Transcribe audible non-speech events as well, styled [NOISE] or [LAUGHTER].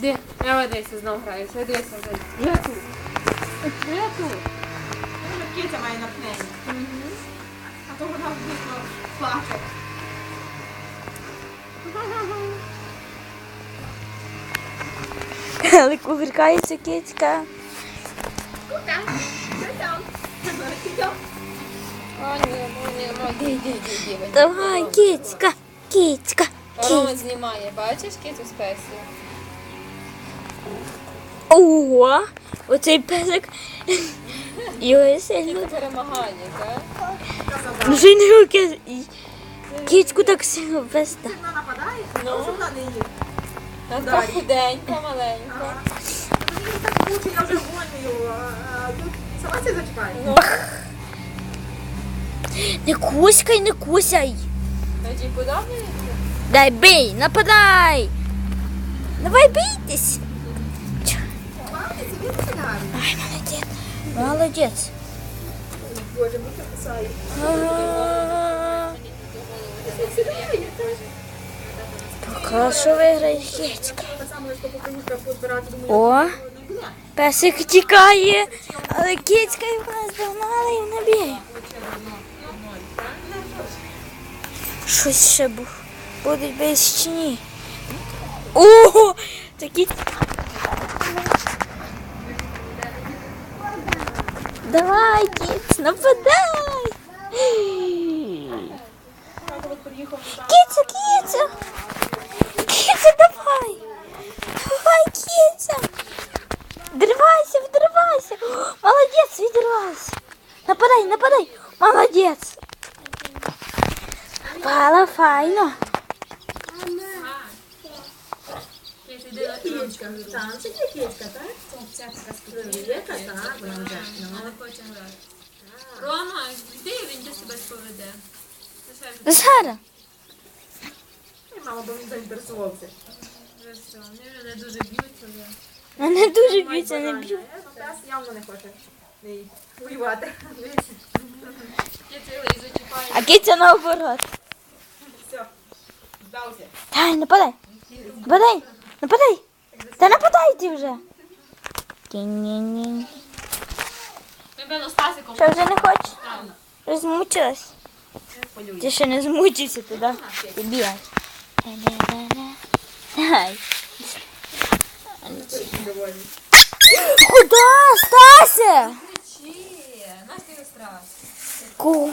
Де? Я ведися знову граюся. Ведися, ведися. Я тут. Я тут. Киця має натхнення. А то вона вдійсно плаче. Але кувиркається кицька. О, ні, ні, ні, ні, іди, іди. Давай, кицька, кицька, Рома знімає, бачиш, кицю з песію? О, оцей песик. [LAUGHS] Його сильно. Перемагає, так? Вже не руки. Кицьку так сильно вести. Вона нападає, ну. вона не їсть. Така худенька, маленька. Так мучить, я вже гоню. а Тут сама це зачекає. Ну, Не куськай, не кусяй. тоді подобається? Дай бей, нападай. Давай бійтесь. Ай, молодець. Молодець. Боже, ми записали. Ага. Поки що виграє думаю, О, песик тікає, але кицька його наздогнала і вона бігає. Щось ще бу- будуть без чи ні. Ого, такі. Давай, кіць, нападай. Киця, киця. Киця, давай. Давай, киця. Вдривайся, вдривайся. О, Молодець, відірвався. Нападай, нападай. Молодець. Пала файно. Кицька. Так, це є кицька, так? Вже. ну. Але потім грати. Рома, йди, він до себе поведе. Зараз. Бо він заінтересувався. вже все. Вони вже не дуже б'ються вже. Мене дуже б'ються, не б'ю. Пес явно не хоче воювати. Цілий. А киця наоборот. все, здався. Дай, нападай. Нападай. Нападай. Та нападайте вже. Ні-ні-ні. Що вже не хочеш? Розмучилась? Ти ще не змучився туди. Ти. Давай. Довольний. Куда, Стася? Кричи,